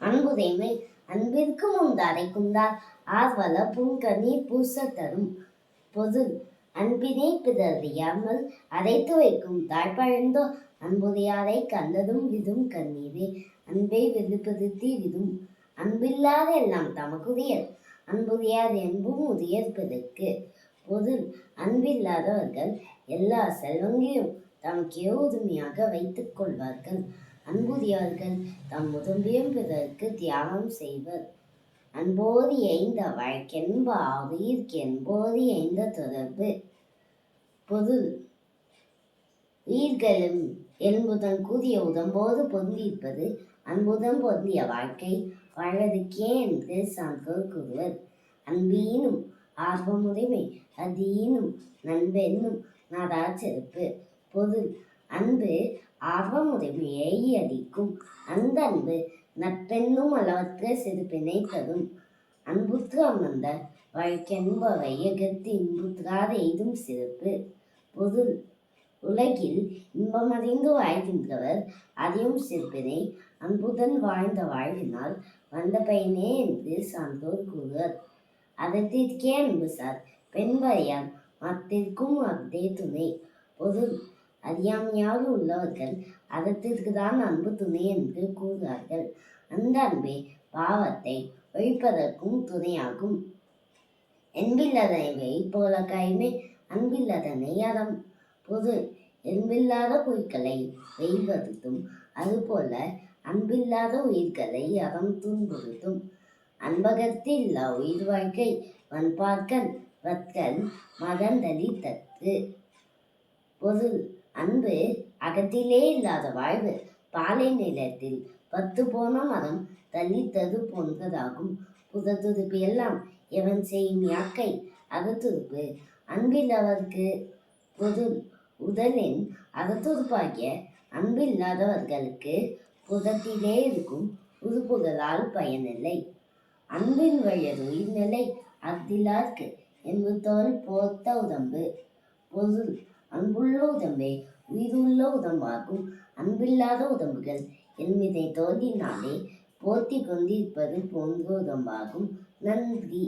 அன்புடைமை அன்பிற்கு முன் அரைக்குந்தால் ஆர்வல புன்கனி பூச தரும் பொது அன்பினை பிறறியாமல் அடைத்து வைக்கும் தாழ்பழந்தோ. அன்புடையாரை கண்டதும் விதும் கண்ணீரே அன்பை வெளிப்படுத்தி விதும். அன்பில்லாத எல்லாம் தமக்குரியர் அன்புடையார் என்பும் உரியர் பிறர்க்கு. பொது அன்பில்லாதவர்கள் எல்லா செல்வங்களையும் தமக்கே உரிமையாக வைத்துக் கொள்வார்கள். அன்புடையவர்கள் தம் உடம்பையும் பிறருக்கு தியாகம் செய்வர். அன்போதி எய்ந்த வழக்கென்ப ஆவீர்க்கு என்போது எய்ந்த தொடர்பு. பொது உயிர்களும் என்புதன் கூதிய உடம்போடு பொருந்திருப்பது அன்புடன் பொருந்திய வாழ்க்கை வாழ்வதற்கே என்று சான்றோர் கூறுவர். அன்பீனும் ஆர்வமுடைமை அதீனும் நண்பென்னும் நாடா பொது அன்பு ஆர்வம் உதவியை அளிக்கும் அந்த அன்பு நட்பென்னும் அளவற்ற சிறப்பினை தரும். அன்புற்று அமர்ந்த வழக்கென்ப எகத்து இன்புற்றாத எய்தும் சிறப்பு. பொருள் உலகில் இன்பமறிந்து வாழ்கின்றவர் அறியும் சிறப்பினை அன்புடன் வாழ்ந்த வாழ்வினால் வந்த பயனே என்று சான்றோர் கூறுவர். அதற்கே அன்பு சார் பெண்பறையால் மத்திற்கும் அஃதே துணை. பொருள் அறியாமையாக உள்ளவர்கள் அறத்திற்கு தான் அன்பு துணை என்று கூறுவார்கள். அந்த அன்பே பாவத்தை ஒழிப்பதற்கும் துணையாகும். என்பில்லதனை போல கைமை அன்பில்லதனை அறம் பொது என்பில்லாத பொய்களை வெய்வதும் அதுபோல அன்பில்லாத உயிர்களை அறம் துன்புறுத்தும். அன்பகத்தில் உயிர் வாழ்க்கை வன்பார்க்கன் வத்கன் மகந்தளி தத்து. பொருள் அன்பு அகத்திலே இல்லாத வாழ்வு. பாலை நிலத்தில் பத்து போன மரம் தள்ளித்தது போன்றதாகும். புதத்துதுப்பு எல்லாம் எவன் செய்யும் யாக்கை? அகத்துருப்பு அன்பில்லவர்க்கு பொருள் உடலின் அகத்துருப்பாகிய அன்பில்லாதவர்களுக்கு புதத்திலே இருக்கும் உறுப்புகளால் பயனில்லை. அன்பின் வழியது உயிர்நிலை அத்திலார்க்கு என்பதோல் போத்த உடம்பு. பொருள் அன்புள்ள உடம்பே உயிருள்ள உடம்பாகும் அன்பில்லாத உடம்புகள் என்பதை தோன்றினாலே போத்தி கொண்டிருப்பது போன்ற உடம்பாகும் நன்றி.